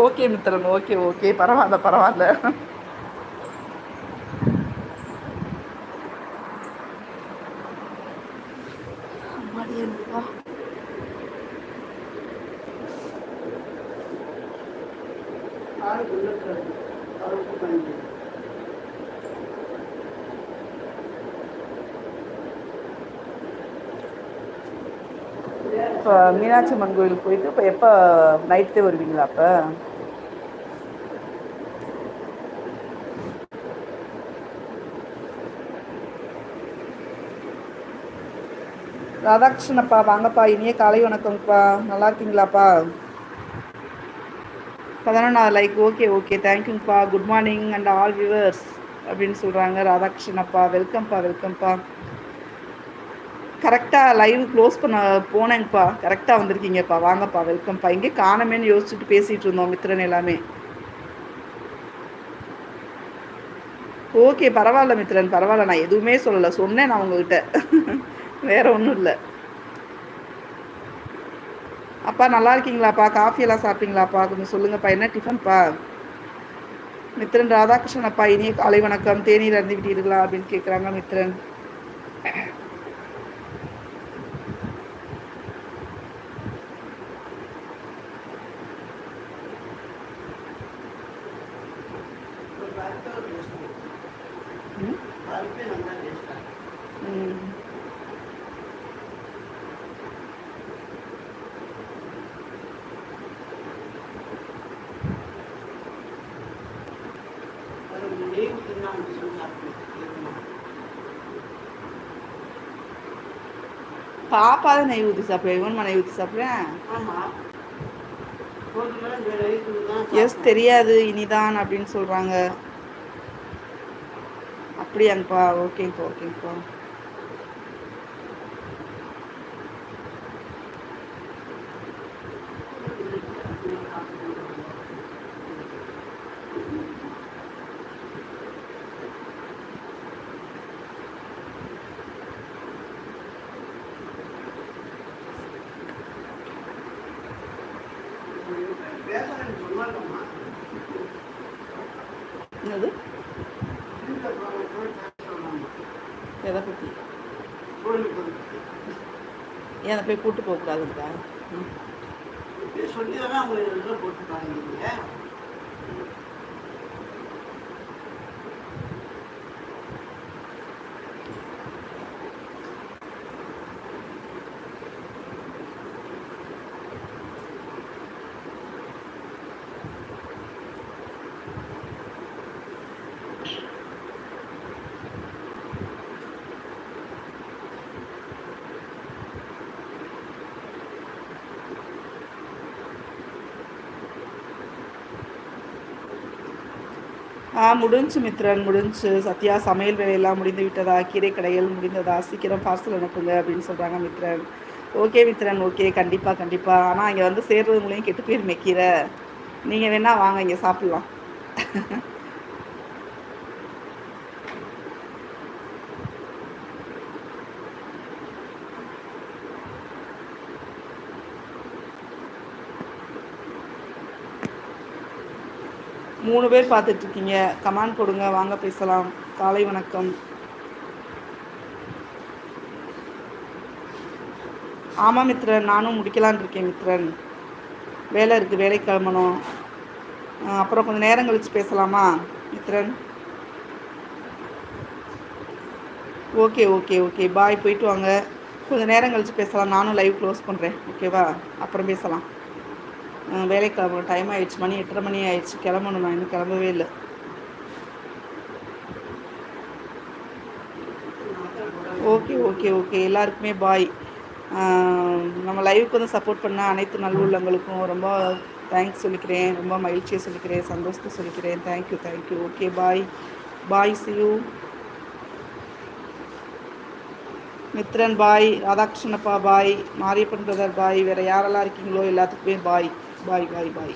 Okay மித்திரன். Okay okay. பரவாயில்ல பரவால்ல அம்மாடி இப்போ மீனாட்சி அம்மன் கோயிலுக்கு போயிட்டு இப்போ எப்போ நைட்டே வருவீங்களா அப்போ? ராதாகிருஷ்ணப்பா வாங்கப்பா இனிய காலை வணக்கம்ப்பா. நல்லா இருக்கீங்களாப்பா? பதினொன்றாவது like okay okay தேங்க்யூங்கப்பா good morning and all viewers அப்படின்னு சொல்கிறாங்க ராதாகிருஷ்ணப்பா. வெல்கம்ப்பா வெல்கம்ப்பா கரெக்டாக லைவ் க்ளோஸ் பண்ண போனேங்கப்பா. கரெக்டாக வந்திருக்கீங்கப்பா. வாங்கப்பா வெல்கம்ப்பா இங்கே காணமேன்னு யோசிச்சுட்டு பேசிகிட்டு இருந்தோம் மித்திரன் எல்லாமே. ஓகே பரவாயில்ல மித்திரன் பரவாயில்ல. நான் எதுவுமே சொல்லலை. சொன்னேன் நான் உங்ககிட்ட. வேற ஒன்றும் இல்லை. அப்பா நல்லா இருக்கீங்களாப்பா? காஃபியெல்லாம் சாப்பிட்டீங்களாப்பா? கொஞ்சம் சொல்லுங்கப்பா. என்ன டிஃபன்ப்பா? மித்திரன் ராதாகிருஷ்ணன் அப்பா இனிய காலை வணக்கம். தேநீர் அருந்து விட்டீர்களா அப்படின்னு கேட்குறாங்க மித்திரன் பாப்பா தான் நெய் ஊற்றி சாப்பிடுவேன் இவன் நெய் ஊற்றி சாப்பிட்றேன். எஸ் தெரியாது இனிதான் அப்படின்னு சொல்கிறாங்க அப்படியாங்கப்பா ஓகேங்கப்பா ஓகேங்கப்பா என்னது? எதை பற்றி ஏன் போய் கூட்டு போகக்கூடாதுக்கா சொல்லி தானே அவங்க இதில் போட்டுருக்காங்க ஆ முடிஞ்சு மித்ரன் முடிஞ்சு சத்யா சமையல் வேலையெல்லாம் முடிந்து விட்டதா? கீரை கடைகள் முடிந்ததா? சீக்கிரம் பார்சல் அனுப்புங்க அப்படின்னு சொல்கிறாங்க மித்ரன். ஓகே மித்ரன் ஓகே கண்டிப்பாக கண்டிப்பாக ஆனால் இங்கே வந்து சேர்றது மூலியம் கெட்டு போயிருமே கீரை. நீங்கள் வேணால் வாங்க இங்கே சாப்பிட்லாம். மூணு பேர் பார்த்துட்ருக்கீங்க. கமெண்ட் கொடுங்க வாங்க பேசலாம். காலை வணக்கம். ஆமாம் மித்ரன் நானும் முடிக்கலான் இருக்கேன் மித்ரன். வேலை இருக்குது வேலை கிளம்பணும். அப்புறம் கொஞ்சம் நேரம் கழித்து பேசலாமா Mithran? Okay okay okay. Bye போயிட்டு வாங்க. கொஞ்சம் நேரம் கழித்து பேசலாம். நானும் லைவ் க்ளோஸ் பண்ணுறேன் ஓகேவா? அப்புறம் பேசலாம். வேலைக்கு கிளம்பணும். டைம் ஆயிடுச்சு. மணி எட்டரை மணி ஆயிடுச்சு. கிளம்பணும். நான் இன்னும் கிளம்பவே இல்லை. ஓகே ஓகே ஓகே எல்லாருக்குமே பாய் நம்ம லைவுக்கு வந்து சப்போர்ட் பண்ண அனைத்து நல்லுள்ளங்களுக்கும் ரொம்ப தேங்க்ஸ் சொல்லிக்கிறேன். ரொம்ப மகிழ்ச்சியை சொல்லிக்கிறேன். சந்தோஷத்தை சொல்லிக்கிறேன். Thank you thank you okay bye bye see you Mithran bye ராதாகிருஷ்ணப்பா bye Mariyappan brother bye வேறு யாரெல்லாம் இருக்கீங்களோ எல்லாத்துக்குமே பாய் பாய் பாய் பாய்